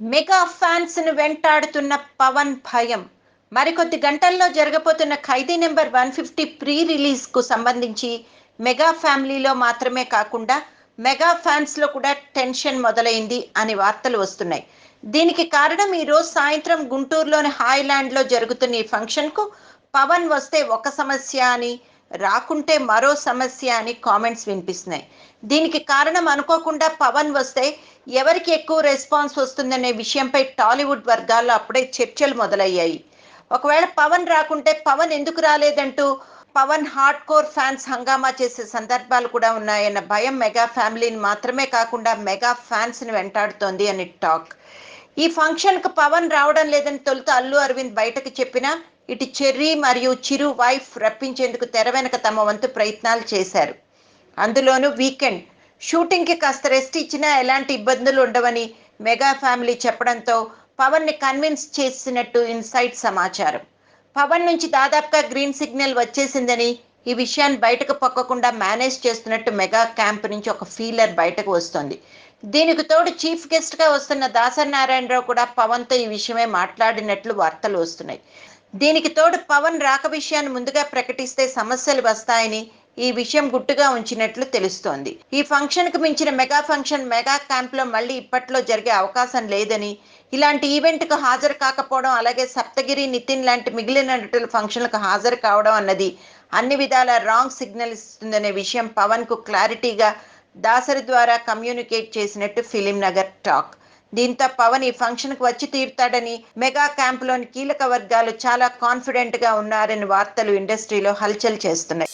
Mega ఫ్యాన్స్ను వెంటాడుతున్న Pawan భయం. మరికొద్ది గంటల్లో జరగబోతున్న Khaidi number one fifty pre రిలీజ్కు సంబంధించి మెగా ఫ్యామిలీలో మాత్రమే కాకుండా మెగా ఫ్యాన్స్లో కూడా టెన్షన్ మొదలైంది అని వార్తలు వస్తున్నాయి. దీనికి కారణం ఈ రోజు సాయంత్రం గుంటూరులోని హాయ్లాండ్లో జరుగుతున్న ఈ ఫంక్షన్కు పవన్ వస్తే ఒక సమస్య అని రాకుంటే మరో సమస్య అని కామెంట్స్ వినిపిస్తున్నాయి. దీనికి కారణం అనుకోకుండా పవన్ వస్తే ఎవరికి ఎక్కువ రెస్పాన్స్ వస్తుందనే విషయంపై టాలీవుడ్ వర్గాల్లో అప్పుడే చర్చలు మొదలయ్యాయి. ఒకవేళ పవన్ రాకుంటే పవన్ ఎందుకు రాలేదంటూ పవన్ హార్డ్ కోర్ ఫ్యాన్స్ హంగామా చేసే సందర్భాలు కూడా ఉన్నాయన్న భయం మెగా ఫ్యామిలీని మాత్రమే కాకుండా మెగా ఫ్యాన్స్ని వెంటాడుతోంది అని టాక్. ఈ ఫంక్షన్కు పవన్ రావడం లేదని తొలుత అల్లు అరవింద్ బయటకు చెప్పినా ఇటు చెర్రీ మరియు చిరు వైఫ్ రప్పించేందుకు తెర వెనక తమ వంతు ప్రయత్నాలు చేశారు. అందులోనూ వీకెండ్ షూటింగ్కి కాస్త రెస్ట్ ఇచ్చినా ఎలాంటి ఇబ్బందులు ఉండవని మెగా ఫ్యామిలీ చెప్పడంతో పవన్ని కన్విన్స్ చేసినట్టు ఇన్సైట్ సమాచారం. పవన్ నుంచి దాదాపుగా గ్రీన్ సిగ్నల్ వచ్చేసిందని ఈ విషయాన్ని బయటకు పొక్కకుండా మేనేజ్ చేస్తున్నట్టు మెగా క్యాంప్ నుంచి ఒక ఫీలర్ బయటకు వస్తుంది. దీనికి తోడు చీఫ్ గెస్ట్గా వస్తున్న దాసరి నారాయణరావు కూడా పవన్తో ఈ విషయమే మాట్లాడినట్లు వార్తలు వస్తున్నాయి. దీనికి తోడు పవన్ రాక విషయాన్ని ముందుగా ప్రకటిస్తే సమస్యలు వస్తాయని ఈ విషయం గుట్టుగా ఉంచినట్లు తెలుస్తోంది. ఈ ఫంక్షన్కు మించిన మెగా ఫంక్షన్ మెగా క్యాంప్లో మళ్ళీ ఇప్పట్లో జరిగే అవకాశం లేదని ఇలాంటి ఈవెంట్కు హాజరు కాకపోవడం అలాగే సప్తగిరి నితిన్ లాంటి మిగిలిన నటుల ఫంక్షన్లకు హాజరు కావడం అన్నది అన్ని విధాల రాంగ్ సిగ్నల్ ఇస్తుందనే విషయం పవన్కు క్లారిటీగా దాసరి ద్వారా కమ్యూనికేట్ చేసినట్టు ఫిలిం నగర్ టాక్. దీంతో పవన్ ఈ ఫంక్షన్కు వచ్చి తీరుతాడని మెగా క్యాంప్లోని కీలక వర్గాలు చాలా కాన్ఫిడెంట్గా ఉన్నారని వార్తలు ఇండస్ట్రీలో హల్చల్ చేస్తున్నాయి.